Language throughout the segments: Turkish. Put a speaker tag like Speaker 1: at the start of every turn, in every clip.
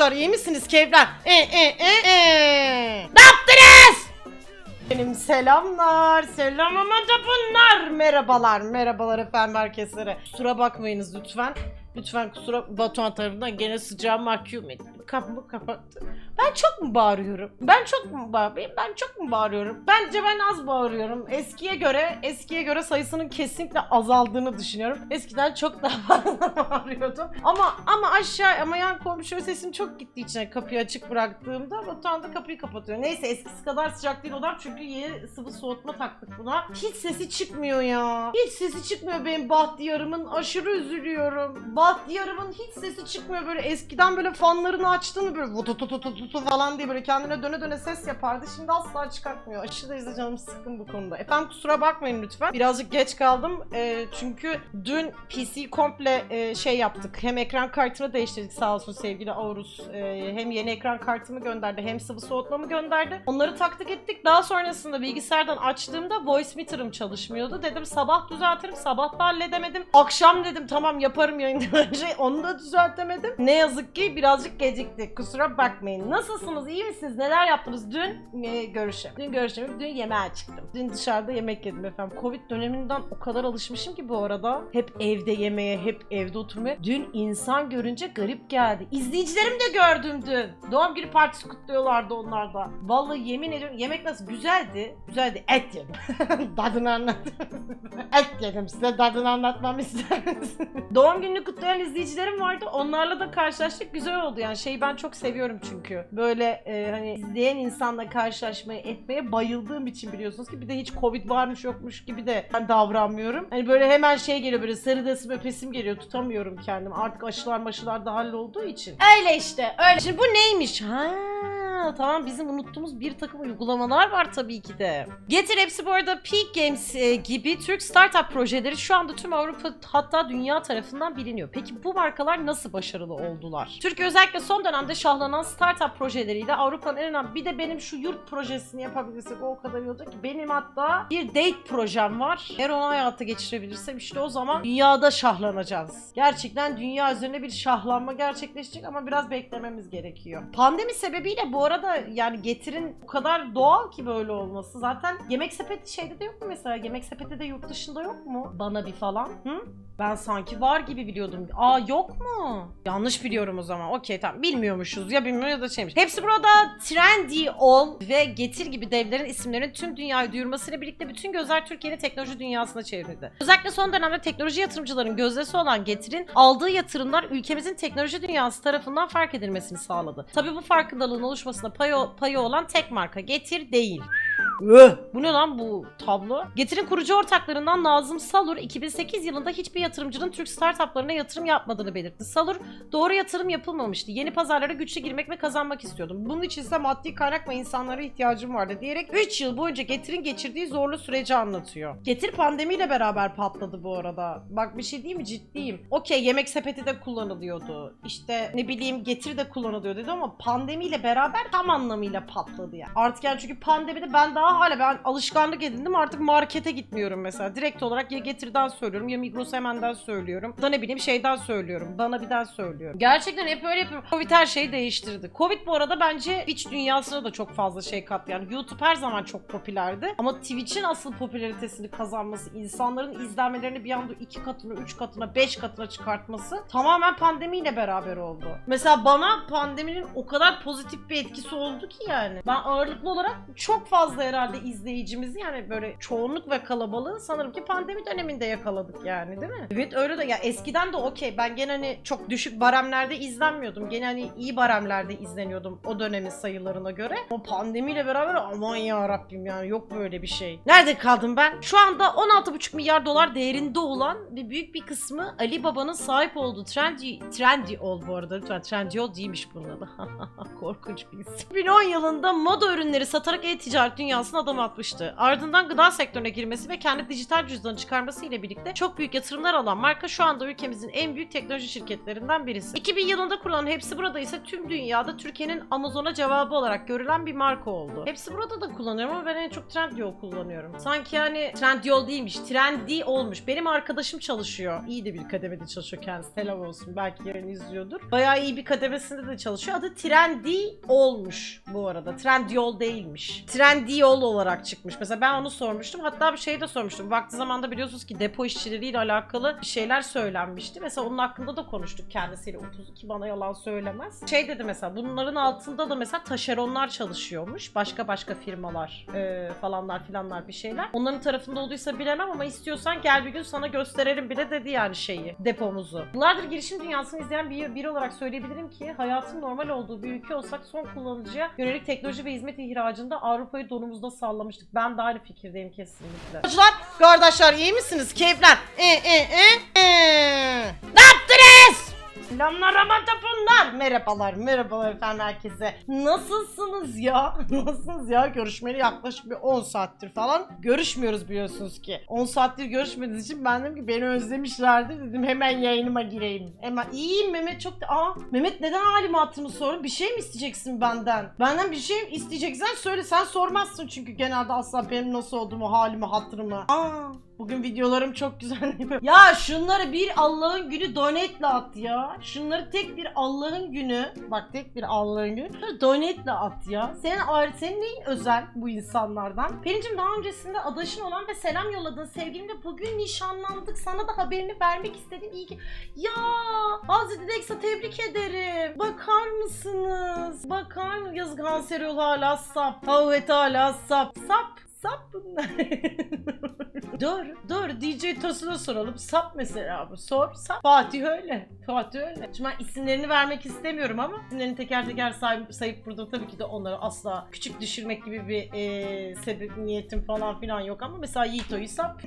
Speaker 1: arkadaşlar iyi misiniz keyifler? E e e e. Ne yaptınız? Benim selamlar, selam bunlar. Merhabalar, merhabalar efendim herkeslere. Kusura bakmayınız lütfen. Lütfen kusura Batuhan tarafından gene sıcağı mahkum ettim. Kapımı kapattı. Ben çok mu bağırıyorum? Ben çok mu bağırıyorum? Ben çok mu bağırıyorum? Bence ben az bağırıyorum. Eskiye göre, eskiye göre sayısının kesinlikle azaldığını düşünüyorum. Eskiden çok daha fazla bağırıyordum. Ama ama aşağı ama yan komşu sesim çok gitti içine kapıyı açık bıraktığımda Batuhan da kapıyı kapatıyor. Neyse eskisi kadar sıcak değil odam çünkü yeni sıvı soğutma taktık buna. Hiç sesi çıkmıyor ya. Hiç sesi çıkmıyor benim Bahtiyar'ımın. Aşırı üzülüyorum. Bahtiyar'ımın hiç sesi çıkmıyor böyle eskiden böyle fanlarını açtığını böyle vutu tu tu tu tu tu falan diye böyle kendine döne döne ses yapardı. Şimdi asla çıkartmıyor. Aşırı derecede canım sıkkın bu konuda. Efendim kusura bakmayın lütfen. Birazcık geç kaldım. Ee, çünkü dün PC komple e, şey yaptık. Hem ekran kartını değiştirdik sağ olsun sevgili Aurus. Ee, hem yeni ekran kartımı gönderdi hem sıvı soğutmamı gönderdi. Onları taktık ettik. Daha sonrasında bilgisayardan açtığımda voice meter'ım çalışmıyordu. Dedim sabah düzeltirim. Sabah da halledemedim. Akşam dedim tamam yaparım yayından önce. Onu da düzeltemedim. Ne yazık ki birazcık geciktik. Kusura bakmayın. Nasılsınız? İyi misiniz? Neler yaptınız? Dün e, görüşe. Dün görüşe. Dün yemeğe çıktım. Dün dışarıda yemek yedim efendim. Covid döneminden o kadar alışmışım ki bu arada. Hep evde yemeye, hep evde oturmaya. Dün insan görünce garip geldi. İzleyicilerim de gördüm dün. Doğum günü partisi kutluyorlardı onlar da. Vallahi yemin ediyorum yemek nasıl güzeldi. Güzeldi. Et yedim. Tadını anlat. Et yedim. Size tadını anlatmamı ister? Doğum gününü kutlayan izleyicilerim vardı. Onlarla da karşılaştık. Güzel oldu yani. Şeyi ben çok seviyorum çünkü. Böyle e, hani izleyen insanla karşılaşmayı etmeye bayıldığım için biliyorsunuz ki bir de hiç Covid varmış yokmuş gibi de ben davranmıyorum. Hani böyle hemen şey geliyor böyle sarıdesim öpesim geliyor. Tutamıyorum kendimi. Artık aşılar maşılar da hallolduğu için. Öyle işte. Öyle. Şimdi bu neymiş? Ha tamam bizim unuttuğumuz bir takım uygulamalar var tabii ki de. Getir hepsi bu arada Peak Games e, gibi Türk startup projeleri şu anda tüm Avrupa hatta dünya tarafından biliniyor. Peki bu markalar nasıl başarılı oldular? Türkiye özellikle son dönemde şahlanan startup projeleriyle Avrupa'nın en önemli bir de benim şu yurt projesini yapabilirsek o kadar iyi olacak ki benim hatta bir date projem var. Eğer onu hayata geçirebilirsem işte o zaman dünyada şahlanacağız. Gerçekten dünya üzerine bir şahlanma gerçekleşecek ama biraz beklememiz gerekiyor. Pandemi sebebiyle bu arada yani getirin o kadar doğal ki böyle olması. Zaten yemek sepeti şeyde de yok mu mesela? Yemek sepeti de yurt dışında yok mu? Bana bir falan. Hı? Ben sanki var gibi biliyordum. Aa yok mu? Yanlış biliyorum o zaman. Okey tamam. Bilmiyormuşuz. Ya bilmiyor ya da şeymiş. Hepsi burada Trendy All ve Getir gibi devlerin isimlerinin tüm dünyayı duyurmasıyla birlikte bütün gözler Türkiye'nin teknoloji dünyasına çevrildi. Özellikle son dönemde teknoloji yatırımcıların gözdesi olan Getir'in aldığı yatırımlar ülkemizin teknoloji dünyası tarafından fark edilmesini sağladı. Tabii bu farkındalığın oluşmasına payı, payı olan tek marka Getir değil. Bu ne lan bu tablo? Getir'in kurucu ortaklarından Nazım Salur 2008 yılında hiçbir yatırımcının Türk startuplarına yatırım yapmadığını belirtti. Salur doğru yatırım yapılmamıştı. Yeni pazarlara güçlü girmek ve kazanmak istiyordum. Bunun için ise maddi kaynak ve insanlara ihtiyacım vardı diyerek 3 yıl boyunca Getir'in geçirdiği zorlu süreci anlatıyor. Getir pandemiyle beraber patladı bu arada. Bak bir şey değil mi ciddiyim. Okey yemek sepeti de kullanılıyordu. İşte ne bileyim Getir de kullanılıyor dedi ama pandemiyle beraber tam anlamıyla patladı yani. Artık yani çünkü pandemide ben daha hala ben alışkanlık edindim artık markete gitmiyorum mesela. Direkt olarak ya Getir'den söylüyorum ya Migros Hemen'den söylüyorum. Da ne bileyim şeyden söylüyorum. Bana birden söylüyorum. Gerçekten hep öyle yapıyorum. Covid her şeyi değiştirdi. Covid bu arada bence Twitch dünyasına da çok fazla şey kattı. Yani YouTube her zaman çok popülerdi. Ama Twitch'in asıl popülaritesini kazanması, insanların izlenmelerini bir anda iki katına, üç katına, beş katına çıkartması tamamen pandemiyle beraber oldu. Mesela bana pandeminin o kadar pozitif bir etkisi oldu ki yani. Ben ağırlıklı olarak çok fazla herhalde izleyicimizi yani böyle çoğunluk ve kalabalığı sanırım ki pandemi döneminde yakaladık yani değil mi? Evet öyle de ya eskiden de okey ben gene hani çok düşük baremlerde izlenmiyordum. Gene hani iyi baremlerde izleniyordum o dönemin sayılarına göre. Ama pandemiyle beraber aman ya Rabbim yani yok böyle bir şey. Nerede kaldım ben? Şu anda 16,5 milyar dolar değerinde olan ve büyük bir kısmı Ali Baba'nın sahip olduğu Trendy, Trendy All bu arada lütfen Trendy All değilmiş bunun adı. Korkunç bir isim. 2010 yılında moda ürünleri satarak e-ticaret dünyasına adım atmıştı. Ardından gıda sektörüne girmesi ve kendi dijital cüzdanı çıkarması ile birlikte çok büyük yatırımlar alan marka şu anda ülkemizin en büyük teknoloji şirketlerinden birisi. 2000 yılında kurulan Hepsi Burada ise tüm dünyada Türkiye'nin Amazon'a cevabı olarak görülen bir marka oldu. Hepsi Burada da kullanıyorum ama ben en çok Trendyol kullanıyorum. Sanki yani Trendyol değilmiş, Trendy olmuş. Benim arkadaşım çalışıyor. İyi de bir kademede çalışıyor kendisi. Selam olsun. Belki yarın izliyordur. Bayağı iyi bir kademesinde de çalışıyor. Adı Trendy olmuş bu arada. Trendyol değilmiş. Trendyol olarak çıkmış. Mesela ben onu sormuştum. Hatta bir şey de sormuştum. Vakti zamanda biliyorsunuz ki depo işçileriyle alakalı bir şeyler söylenmişti. Mesela onun hakkında da konuştuk kendisiyle. 32 bana yalan söylemez. Şey dedi mesela bunların altında da mesela taşeronlar çalışıyormuş. Başka başka firmalar e, falanlar filanlar bir şeyler. Onların tarafında olduysa bilemem ama istiyorsan gel bir gün sana gösterelim bile dedi yani şeyi depomuzu. Yıllardır girişim dünyasını izleyen bir, biri olarak söyleyebilirim ki hayatın normal olduğu bir ülke olsak son kullanıcıya yönelik teknoloji ve hizmet ihracında Avrupa'yı donumuzda sallamıştık. Ben de aynı fikirdeyim kesinlikle. Çocuklar, kardeşler iyi misiniz? Keyifler. E, e, e, e. Selamlar aman tapunlar. Merhabalar, merhabalar efendim herkese. Nasılsınız ya? Nasılsınız ya? Görüşmeli yaklaşık bir 10 saattir falan. Görüşmüyoruz biliyorsunuz ki. 10 saattir görüşmediğiniz için ben dedim ki beni özlemişlerdi. Dedim hemen yayınıma gireyim. Hemen iyiyim Mehmet çok da... Aa Mehmet neden halimi hatırımı sorun? Bir şey mi isteyeceksin benden? Benden bir şey isteyeceksen söyle. Sen sormazsın çünkü genelde asla benim nasıl olduğumu, halimi, hatırımı. Aa Bugün videolarım çok güzel? Ya şunları bir Allah'ın günü donate'le at ya. Şunları tek bir Allah'ın günü. Bak tek bir Allah'ın günü. Şunları donate'le at ya. Senin ayrı, senin neyin özel bu insanlardan? Pelincim daha öncesinde adaşın olan ve selam yolladığın sevgilimle bugün nişanlandık. Sana da haberini vermek istedim. İyi ki. Ya Hazreti Deksa tebrik ederim. Bakar mısınız? Bakar mı? Yazık Hanser yol hala sap. Havet hala sap. Sap. Sap bunlar. dur, dur. DJ Tosun'a soralım. Sap mesela bu. Sor, sap. Fatih öyle. Fatih öyle. Şimdi ben isimlerini vermek istemiyorum ama isimlerini teker teker sayıp, sayıp burada tabii ki de onları asla küçük düşürmek gibi bir e, sebep, niyetim falan filan yok ama mesela Yiğito'yu sap.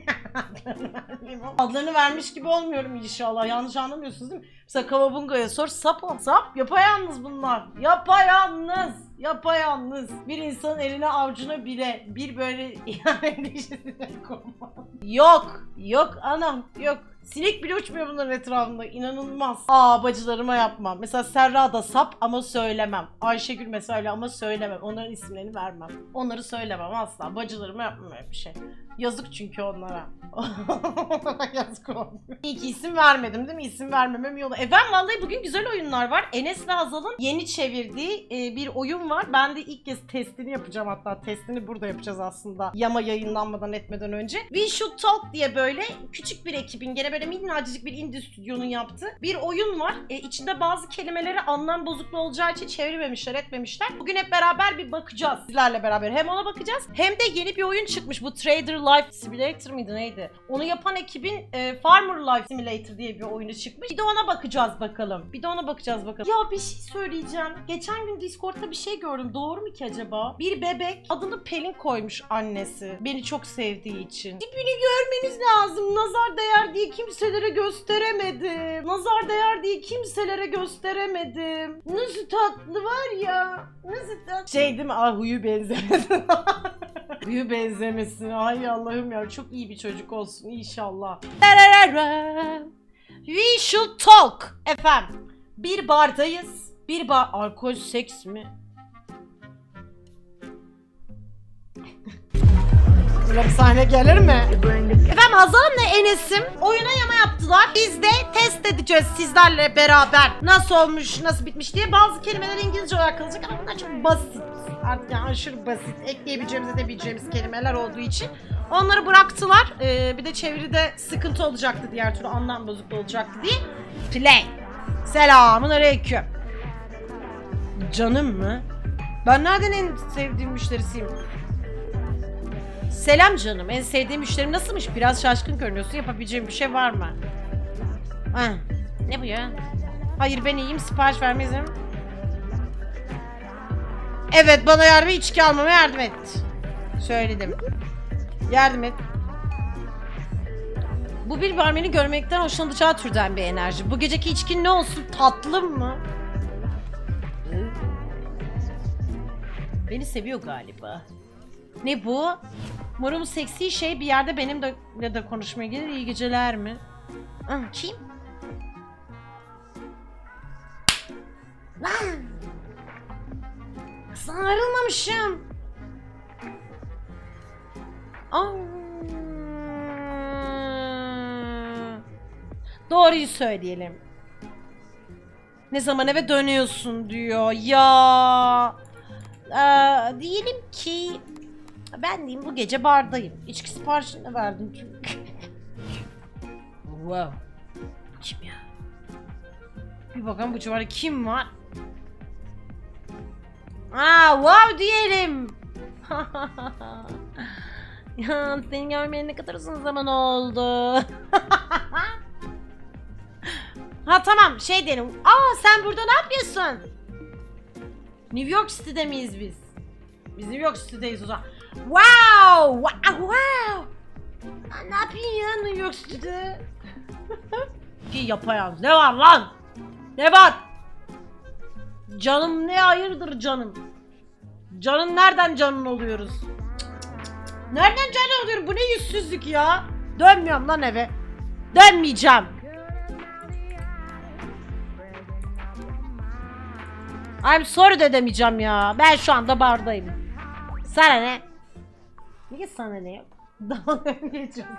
Speaker 1: Adlarını vermiş gibi olmuyorum inşallah. Yanlış anlamıyorsunuz değil mi? Mesela Kavabunga'ya sor sap o. Sap yapayalnız bunlar. Yapayalnız. Yapayalnız. Bir insanın eline avucuna bile bir böyle yani dişesine koymaz. Yok. Yok anam. Yok. Sinek bile uçmuyor bunların etrafında. İnanılmaz. Aa bacılarıma yapmam. Mesela Serra da sap ama söylemem. Ayşegül mesela ama söylemem. Onların isimlerini vermem. Onları söylemem asla. Bacılarıma yapmam öyle bir şey. Yazık çünkü onlara. Yazık oldu. İyi ki isim vermedim değil mi? İsim vermemem yolu. E ben vallahi bugün güzel oyunlar var. Enes ve Hazal'ın yeni çevirdiği e, bir oyun var. Ben de ilk kez testini yapacağım hatta. Testini burada yapacağız aslında. Yama yayınlanmadan etmeden önce. We Should Talk diye böyle küçük bir ekibin gene böyle minnacık bir indie stüdyonun yaptığı bir oyun var. E, içinde bazı kelimeleri anlam bozukluğu olacağı için çevirmemişler etmemişler. Bugün hep beraber bir bakacağız. Sizlerle beraber hem ona bakacağız hem de yeni bir oyun çıkmış. Bu Trader Life Simulator mıydı neydi? Onu yapan ekibin e, Farmer Life Simulator diye bir oyunu çıkmış. Bir de ona bakacağız bakalım. Bir de ona bakacağız bakalım. Ya bir şey söyleyeceğim. Geçen gün Discord'da bir şey gördüm. Doğru mu ki acaba? Bir bebek adını Pelin koymuş annesi. Beni çok sevdiği için. Tipini görmeniz lazım. Nazar değer diye kimselere gösteremedim. Nazar değer diye kimselere gösteremedim. Nasıl tatlı var ya. Nasıl tatlı. Şey değil mi? Ah huyu. huyu benzemesin. Ay Allah'ım ya. Çok iyi bir çocuk olsun inşallah. We should talk. Efendim. Bir bardayız. Bir bar... Alkol seks mi? Böyle bir sahne gelir mi? Efendim Hazal'ımla Enes'im oyuna yama yaptılar. Biz de test edeceğiz sizlerle beraber. Nasıl olmuş, nasıl bitmiş diye. Bazı kelimeler İngilizce olarak kalacak ama bunlar çok basit. Artık yani aşırı basit. Ekleyebileceğimiz, edebileceğimiz kelimeler olduğu için. Onları bıraktılar. Ee, bir de çeviride sıkıntı olacaktı diğer türlü anlam bozukluğu olacaktı diye. Play. Selamun aleyküm. Canım mı? Ben nereden en sevdiğim müşterisiyim? Selam canım. En sevdiğim müşterim nasılmış? Biraz şaşkın görünüyorsun. Yapabileceğim bir şey var mı? Ha. Ne bu ya? Hayır ben iyiyim. Sipariş vermeyiz mi? Evet bana yardım içki almama yardım et. Söyledim. Yardım et. Bu bir barmeni görmekten hoşlanacağı türden bir enerji. Bu geceki içkin ne olsun? Tatlı mı? Beni seviyor galiba. Ne bu? Umarım seksi şey bir yerde benimle de, de konuşmaya gelir. İyi geceler mi? Ah, Kim? Lan! Kızdan ayrılmamışım. Aa. Doğruyu söyleyelim. Ne zaman eve dönüyorsun diyor. Ya. Ee, diyelim ki ben diyeyim bu gece bardayım. İçki siparişini verdim çünkü. wow. Kim ya? Bir bakalım bu civarda kim var? Aa wow diyelim. ya seni görmeyeli ne kadar uzun zaman oldu. ha tamam şey diyelim. Aa sen burada ne yapıyorsun? New York City'de miyiz biz? Biz New York City'deyiz o zaman. Wow! Wow! wow. Aa, Ne yapıyorsun ya New York City'de? Ki yapayalnız. Ne var lan? Ne var? Canım ne hayırdır canım? Canın nereden canın oluyoruz? Nereden canın oluyor? Bu ne yüzsüzlük ya? Dönmüyorum lan eve. Dönmeyeceğim. I'm sorry de demeyeceğim ya. Ben şu anda bardayım. Sana ne? Niye sana ne yok? Dalga mı geçiyorsun?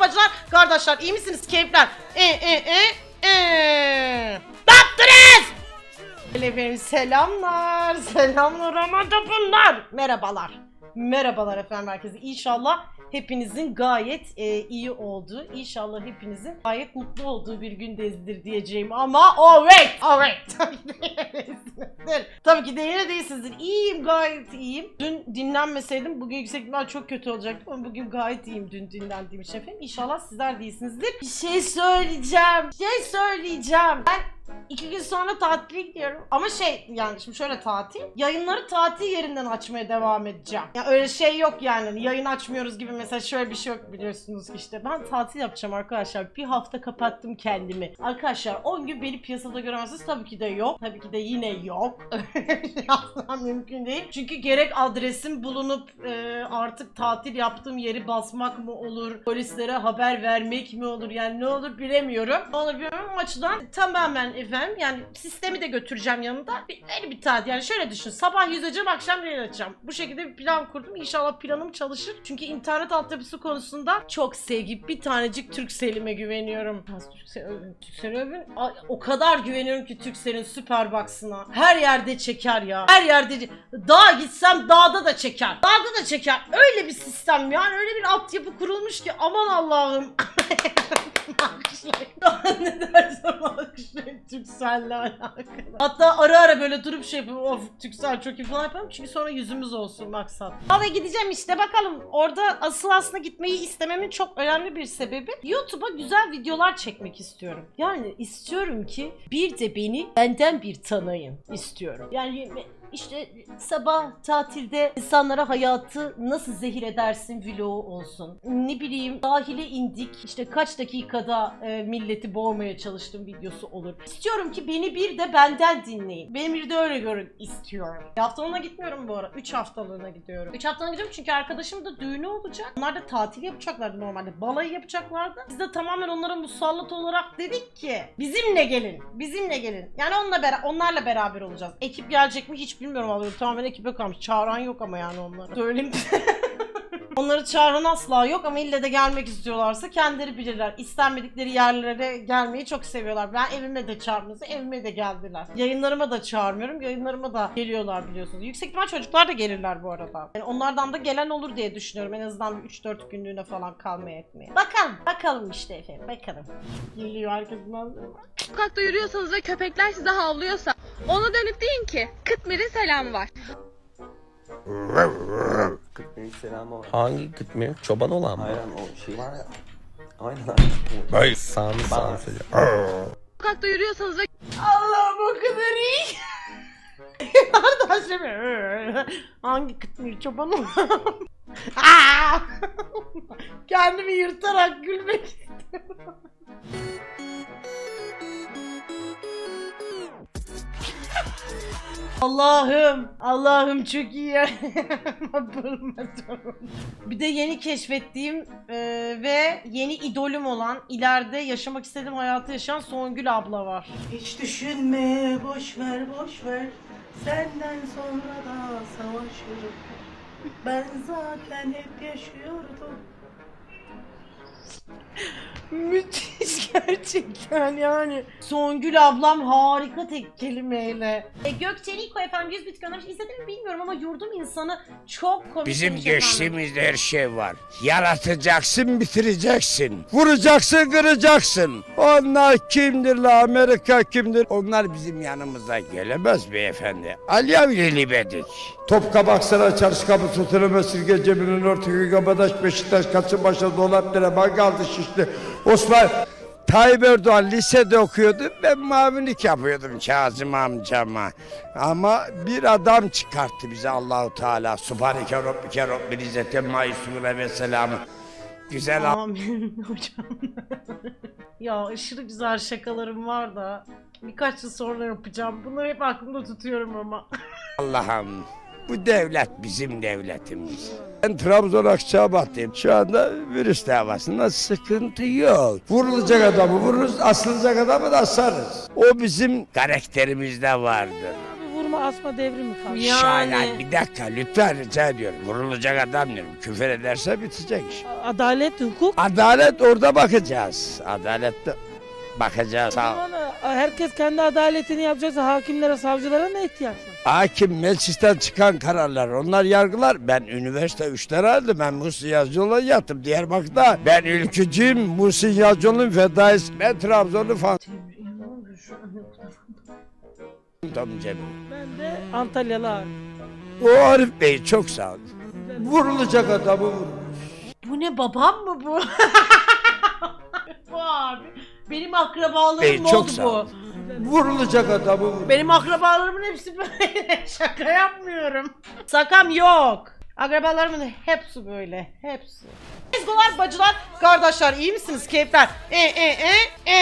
Speaker 1: Bacılar, kardeşler iyi misiniz? Keyifler. E e e e. Ne yaptınız? Efendim selamlar. Selamlar ama da bunlar. Merhabalar. Merhabalar efendim herkese. İnşallah hepinizin gayet e, iyi olduğu, inşallah hepinizin gayet mutlu olduğu bir gündezdir diyeceğim ama oh wait, oh wait. Tabii ki değilsinizdir. De yine değilsinizdir. İyiyim, gayet iyiyim. Dün dinlenmeseydim bugün yüksek ihtimal çok kötü olacaktı ama bugün gayet iyiyim dün dinlendiğim için efendim. İnşallah sizler de iyisinizdir. Bir şey söyleyeceğim, bir şey söyleyeceğim. Ben İki gün sonra tatile gidiyorum. Ama şey yani şimdi şöyle tatil. Yayınları tatil yerinden açmaya devam edeceğim. Ya öyle şey yok yani. Yayın açmıyoruz gibi mesela şöyle bir şey yok biliyorsunuz işte. Ben tatil yapacağım arkadaşlar. Bir hafta kapattım kendimi. Arkadaşlar 10 gün beni piyasada göremezsiniz. Tabii ki de yok. Tabii ki de yine yok. Asla mümkün değil. Çünkü gerek adresim bulunup e, artık tatil yaptığım yeri basmak mı olur? Polislere haber vermek mi olur? Yani ne olur bilemiyorum. Ne olur bilmiyorum açıdan tamamen efendim yani sistemi de götüreceğim yanında. Bir, öyle bir tatil yani şöyle düşün. Sabah yüzeceğim akşam yayın açacağım. Bu şekilde bir plan kurdum. İnşallah planım çalışır. Çünkü internet altyapısı konusunda çok sevgi. Bir tanecik Turkcell'ime güveniyorum. Az Turkcell, övün, Turkcell övün. Ay, O kadar güveniyorum ki Turkcell'in Superbox'ına. Her yerde çeker ya. Her yerde. Dağa gitsem dağda da çeker. Dağda da çeker. Öyle bir sistem yani. Öyle bir altyapı kurulmuş ki aman Allah'ım. Ne dersem alkışlayın Türkcell'le alakalı. Hatta ara ara böyle durup şey yapıyorum. Of Türksel çok iyi falan yapıyorum. Çünkü sonra yüzümüz olsun maksat. Valla gideceğim işte bakalım. Orada asıl aslında gitmeyi istememin çok önemli bir sebebi YouTube'a güzel videolar çekmek istiyorum. Yani istiyorum ki bir de beni benden bir tanıyın istiyorum. Yani işte sabah tatilde insanlara hayatı nasıl zehir edersin vlogu olsun. Ne bileyim sahile indik işte kaç dakikada e, milleti boğmaya çalıştım videosu olur. İstiyorum ki beni bir de benden dinleyin. Beni bir de öyle görün istiyorum. Bir haftalığına gitmiyorum bu ara. 3 haftalığına gidiyorum. 3 haftalığına gidiyorum çünkü arkadaşım da düğünü olacak. Onlar da tatil yapacaklardı normalde. Balayı yapacaklardı. Biz de tamamen onlara musallat olarak dedik ki bizimle gelin. Bizimle gelin. Yani onunla bera- onlarla beraber olacağız. Ekip gelecek mi hiç bilmiyorum abi. Tamamen ekibe kalmış. Çağıran yok ama yani onları. Söyleyeyim. Onları çağıran asla yok ama ille de gelmek istiyorlarsa kendileri bilirler. İstenmedikleri yerlere gelmeyi çok seviyorlar. Ben evime de çağırmıyorsa evime de geldiler. Yayınlarıma da çağırmıyorum. Yayınlarıma da geliyorlar biliyorsunuz. Yüksek ihtimal çocuklar da gelirler bu arada. Yani onlardan da gelen olur diye düşünüyorum. En azından bir 3-4 günlüğüne falan kalmaya etmeye. Bakalım. Bakalım işte efendim. Bakalım. Geliyor ağzına.
Speaker 2: Sokakta yürüyorsanız ve köpekler size havlıyorsa ona dönüp deyin ki Kıtmir'in selamı var.
Speaker 3: Büyük selamı var.
Speaker 4: Hangi gitmiyor? Çoban olan mı?
Speaker 3: Aynen o şey var ya. Aynen
Speaker 4: Hayır. Sami Sami söylüyor.
Speaker 2: Sokakta yürüyorsanız ve
Speaker 1: Allah'ım o kadar iyi. Kardeşim. Hangi kıtmir çobanı? Aa! Kendimi yırtarak gülmek istiyorum. Allah'ım, Allah'ım çok iyi bir de yeni keşfettiğim e, ve yeni idolüm olan, ileride yaşamak istediğim hayatı yaşayan Songül abla var.
Speaker 5: Hiç düşünme, boş ver, boş ver. Senden sonra da savaşırım. Ben zaten hep yaşıyordum.
Speaker 1: Müthiş gerçekten yani. Songül ablam harika tek kelimeyle. E, Gökçe Niko efendim 100 bit göndermiş. İzledim mi bilmiyorum ama yurdum insanı çok komik.
Speaker 6: Bizim
Speaker 1: demiş efendim.
Speaker 6: geçtiğimizde her şey var. Yaratacaksın, bitireceksin. Vuracaksın, kıracaksın. Onlar kimdir la Amerika kimdir? Onlar bizim yanımıza gelemez beyefendi. Alevli libedik.
Speaker 7: Topkabak Saray Çarşı Kapı Sultanı Mesirge Cemil'in Ortaköy Kabadaş Beşiktaş Kasımpaşa Dolapdere Mangaldı Şişli Osman
Speaker 6: Tayyip Erdoğan lisede okuyordu. Ben mavilik yapıyordum Kazım amcama. Ama bir adam çıkarttı bize Allahu Teala. Subhaneke Rabbike Rabbil İzzete Maisure ve Selamı. Güzel
Speaker 1: Amin hocam. ya aşırı güzel şakalarım var da birkaç yıl sonra yapacağım. Bunları hep aklımda tutuyorum ama.
Speaker 6: Allah'ım. Bu devlet bizim devletimiz. Ben Trabzon Akçabat'tayım. Şu anda virüs davasında sıkıntı yok. Vurulacak adamı vururuz, asılacak adamı da asarız. O bizim karakterimizde vardır.
Speaker 5: Vurma asma devrimi kaldı.
Speaker 1: Yani.
Speaker 6: Şahin bir dakika lütfen rica ediyorum. Vurulacak adam diyorum. Küfür ederse bitecek iş.
Speaker 5: Adalet, hukuk.
Speaker 6: Adalet orada bakacağız. Adalette bakacağız.
Speaker 5: E, herkes kendi adaletini yapacaksa hakimlere, savcılara ne ihtiyaç var?
Speaker 6: Hakim meclisten çıkan kararlar onlar yargılar. Ben üniversite 3 tane aldım. Ben Muhsin Yazıcıoğlu'na yattım Diyarbakır'da. Ben ülkücüyüm. Muhsin Yazıcıoğlu'nun fedaisi. Ben Trabzonlu falan. Tamam Cemil.
Speaker 5: Ben de Antalyalı abi.
Speaker 6: O Arif Bey çok sağ olun.
Speaker 7: Vurulacak adamı vurur.
Speaker 1: Bu ne babam mı bu? bu abi. Benim akrabalarım
Speaker 6: Bey, çok
Speaker 1: oldu
Speaker 6: sağ
Speaker 1: bu.
Speaker 7: Vurulacak adamı vurur.
Speaker 1: Benim akrabalarımın hepsi böyle. Şaka yapmıyorum. Sakam yok. Akrabalarımın hepsi böyle. Hepsi. Ezgolar, bacılar, kardeşler iyi misiniz? Keyifler. E e e e.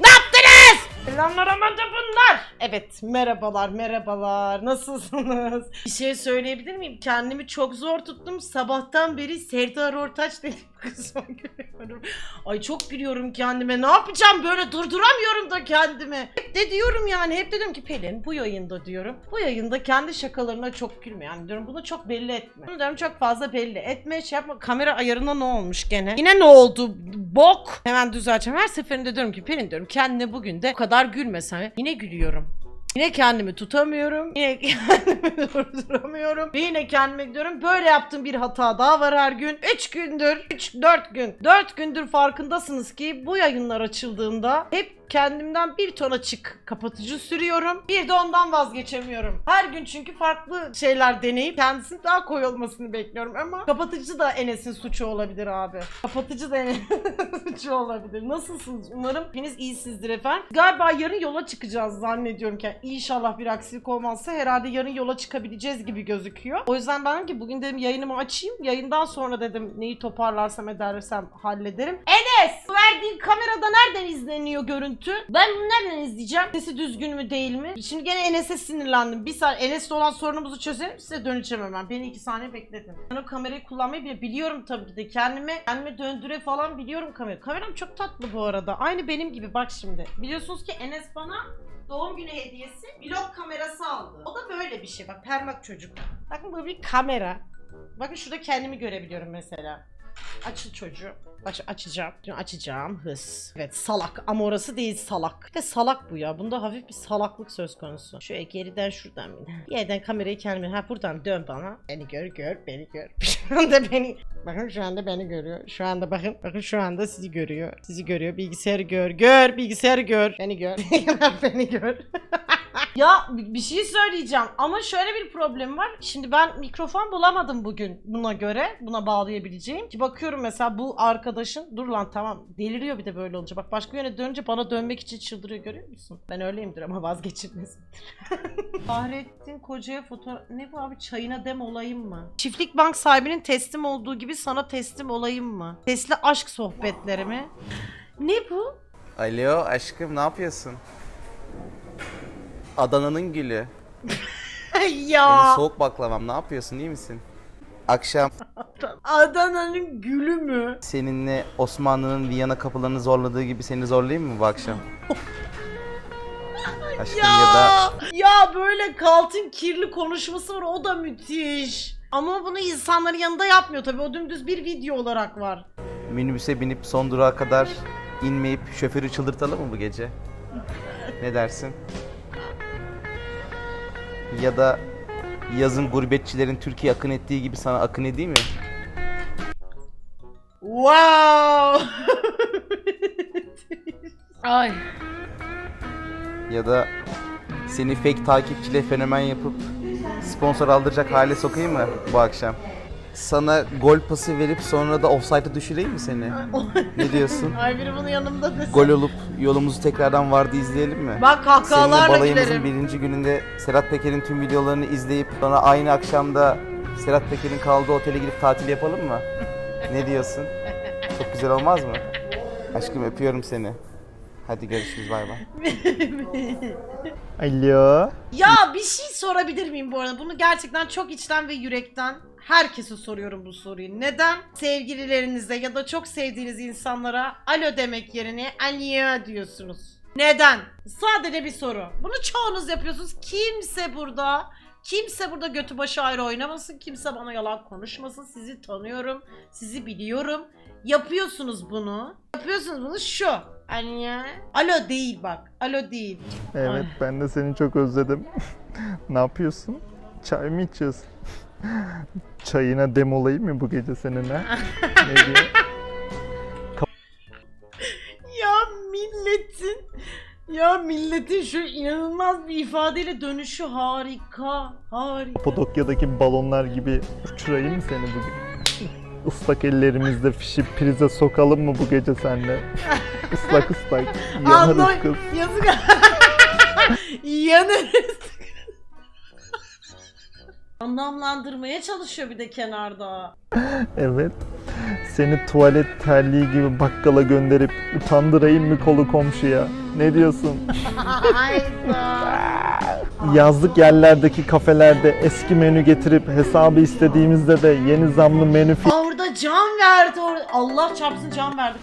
Speaker 1: Ne yaptınız? Aman da bunlar. Evet merhabalar merhabalar nasılsınız? Bir şey söyleyebilir miyim? Kendimi çok zor tuttum. Sabahtan beri Serdar Ortaç dedim kızıma gülüyorum. Ay çok gülüyorum kendime. Ne yapacağım böyle durduramıyorum da kendimi. Hep de diyorum yani hep dedim ki Pelin bu yayında diyorum. Bu yayında kendi şakalarına çok gülme yani diyorum bunu çok belli etme. Bunu diyorum çok fazla belli etme şey yapma. Kamera ayarına ne olmuş gene? Yine ne oldu? Bok. Hemen düzelteceğim. Her seferinde diyorum ki Pelin diyorum kendine bugün de bu kadar gülmesen. Yine gülüyorum. Yine kendimi tutamıyorum. Yine kendimi durduramıyorum. Yine kendime diyorum böyle yaptığım bir hata daha var her gün. 3 gündür, 3 4 gün. 4 gündür farkındasınız ki bu yayınlar açıldığında hep kendimden bir ton açık kapatıcı sürüyorum. Bir de ondan vazgeçemiyorum. Her gün çünkü farklı şeyler deneyip kendisinin daha koy olmasını bekliyorum ama kapatıcı da Enes'in suçu olabilir abi. Kapatıcı da Enes'in suçu olabilir. Nasılsınız? Umarım hepiniz iyisinizdir efendim. Galiba yarın yola çıkacağız zannediyorum ki. İnşallah bir aksilik olmazsa herhalde yarın yola çıkabileceğiz gibi gözüküyor. O yüzden ben ki bugün dedim yayınımı açayım. Yayından sonra dedim neyi toparlarsam edersem hallederim. Enes! Bu verdiğin kamerada nereden izleniyor görüntü? Ben bunu nereden izleyeceğim? Sesi düzgün mü değil mi? Şimdi gene Enes'e sinirlendim. Bir saniye Enes'le olan sorunumuzu çözelim size döneceğim hemen. Beni iki saniye bekletin. Ben o kamerayı kullanmayı bile biliyorum tabii ki de. Kendime, kendime döndüre falan biliyorum kamerayı. Kameram çok tatlı bu arada. Aynı benim gibi bak şimdi. Biliyorsunuz ki Enes bana doğum günü hediyesi vlog kamerası aldı. O da böyle bir şey bak parmak çocuk. Bakın bu bir kamera. Bakın şurada kendimi görebiliyorum mesela. Açıl çocuğu. Aç, açacağım. Açacağım. Hız. Evet salak. Ama orası değil salak. De salak bu ya. Bunda hafif bir salaklık söz konusu. Şöyle geriden şuradan. Bir yerden kamerayı kendime. Ha buradan dön bana. Beni gör gör. Beni gör. Şu anda beni. Bakın şu anda beni görüyor. Şu anda bakın. Bakın şu anda sizi görüyor. Sizi görüyor. Bilgisayarı gör. Gör. Bilgisayarı gör. Beni gör. beni gör. Ya bi- bir şey söyleyeceğim ama şöyle bir problem var. Şimdi ben mikrofon bulamadım bugün buna göre. Buna bağlayabileceğim. Ki bakıyorum mesela bu arkadaşın dur lan tamam deliriyor bir de böyle olunca. Bak başka yöne dönünce bana dönmek için çıldırıyor görüyor musun? Ben öyleyimdir ama vazgeçilmezimdir. Fahrettin Koca'ya fotoğraf... Ne bu abi çayına dem olayım mı? Çiftlik bank sahibinin teslim olduğu gibi sana teslim olayım mı? Sesli aşk sohbetleri mi? Ne bu?
Speaker 8: Alo aşkım ne yapıyorsun? Adana'nın gülü.
Speaker 1: ya
Speaker 8: Benim soğuk baklavam. Ne yapıyorsun? iyi misin? Akşam
Speaker 1: Adana'nın gülü mü?
Speaker 8: seninle Osmanlı'nın Viyana kapılarını zorladığı gibi seni zorlayayım mı bu akşam? Aşkım ya, da
Speaker 1: Ya böyle Kalt'ın kirli konuşması var o da müthiş. Ama bunu insanların yanında yapmıyor tabii. O dümdüz bir video olarak var.
Speaker 8: minibüse binip son durağa kadar inmeyip şoförü çıldırtalım mı bu gece? Ne dersin? Ya da yazın gurbetçilerin Türkiye akın ettiği gibi sana akın edeyim mi?
Speaker 1: Wow! Ay.
Speaker 8: Ya da seni fake takipçiyle fenomen yapıp sponsor aldıracak hale sokayım mı bu akşam? Sana gol pası verip sonra da offside'a düşüreyim mi seni? Ne diyorsun?
Speaker 1: Ay biri bunu yanımda desin.
Speaker 8: Gol olup yolumuzu tekrardan vardı izleyelim mi?
Speaker 1: Bak
Speaker 8: Seninle
Speaker 1: kahkahalarla
Speaker 8: balayımızın
Speaker 1: gülerim.
Speaker 8: birinci gününde Serhat Peker'in tüm videolarını izleyip sonra aynı akşamda Serhat Peker'in kaldığı otele gidip tatil yapalım mı? Ne diyorsun? Çok güzel olmaz mı? Aşkım öpüyorum seni. Hadi görüşürüz bay bay.
Speaker 4: Alo.
Speaker 1: Ya bir şey sorabilir miyim bu arada? Bunu gerçekten çok içten ve yürekten herkese soruyorum bu soruyu. Neden sevgililerinize ya da çok sevdiğiniz insanlara alo demek yerine alo diyorsunuz? Neden? Sadece bir soru. Bunu çoğunuz yapıyorsunuz. Kimse burada Kimse burada götü başı ayrı oynamasın. Kimse bana yalan konuşmasın. Sizi tanıyorum. Sizi biliyorum. Yapıyorsunuz bunu. Yapıyorsunuz bunu şu. Hani Alo değil bak. Alo değil.
Speaker 9: Evet
Speaker 1: Ay.
Speaker 9: ben de seni çok özledim. ne yapıyorsun? Çay mı içiyorsun? Çayına demolayayım mı bu gece seninle? ne diyor?
Speaker 1: Ya milletin ya milletin şu inanılmaz bir ifadeyle dönüşü harika. Harika.
Speaker 9: Kapadokya'daki balonlar gibi uçurayım mı seni bugün? Islak ellerimizle fişi prize sokalım mı bu gece senle? Islak ıslak. Yanarız kız.
Speaker 1: yazık. Yanarız. Anlamlandırmaya çalışıyor bir de kenarda.
Speaker 9: Evet. Seni tuvalet terliği gibi bakkala gönderip utandırayım mı kolu komşuya? Ne diyorsun?
Speaker 1: Hayda.
Speaker 9: Yazlık yerlerdeki kafelerde eski menü getirip hesabı istediğimizde de yeni zamlı menü
Speaker 1: Orada can verdi. Orada. Allah çarpsın can verdi.